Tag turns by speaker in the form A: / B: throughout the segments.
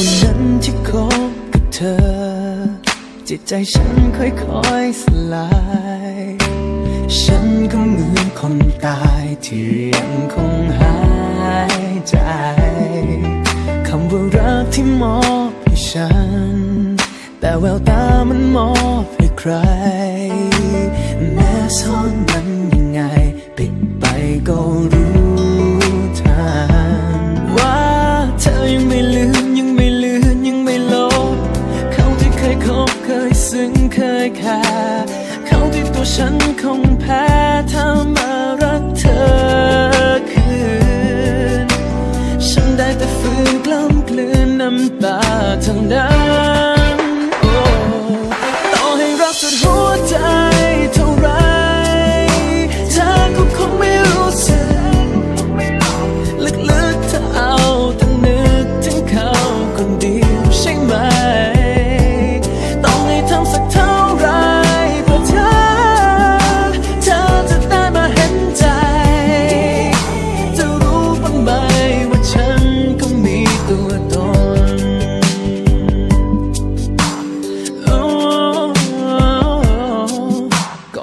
A: วันนั้นที่คบกับเธอ จิตใจฉันค่อยๆสลาย ฉันก็เหมือนคนตายที่ยังคงหายใจ คำว่ารักที่มอบให้ฉัน แต่แววตามันมอบให้ใครแม้ซ่อน ว่าฉันคงแพ้ถ้ามารักเธอคืน ฉันได้แต่ฝืนกล้ำกลืนน้ำตาทั้งนั้น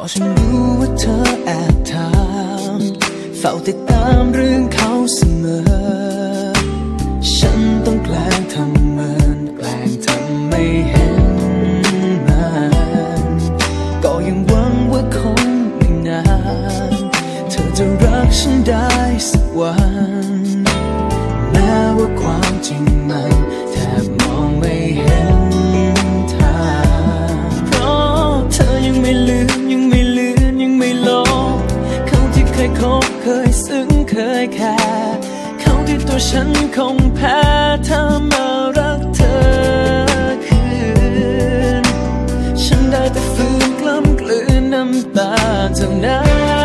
A: ก็ฉันรู้ว่าเธอแอบถามเฝ้าติดตามเรื่องเขาเสมอ ฉันต้องแกล้งทำเหมือนแกล้งทำไม่เห็นมันก็ยังหวังว่าคงไม่นาน เธอจะรักฉันได้สักวัน เคยแค่เขาที่ตัวฉันคงแพ้ถ้ามารักเธอคืน ฉันได้แต่ฝืนกล้ำกลืนน้ำตาเท่านั้น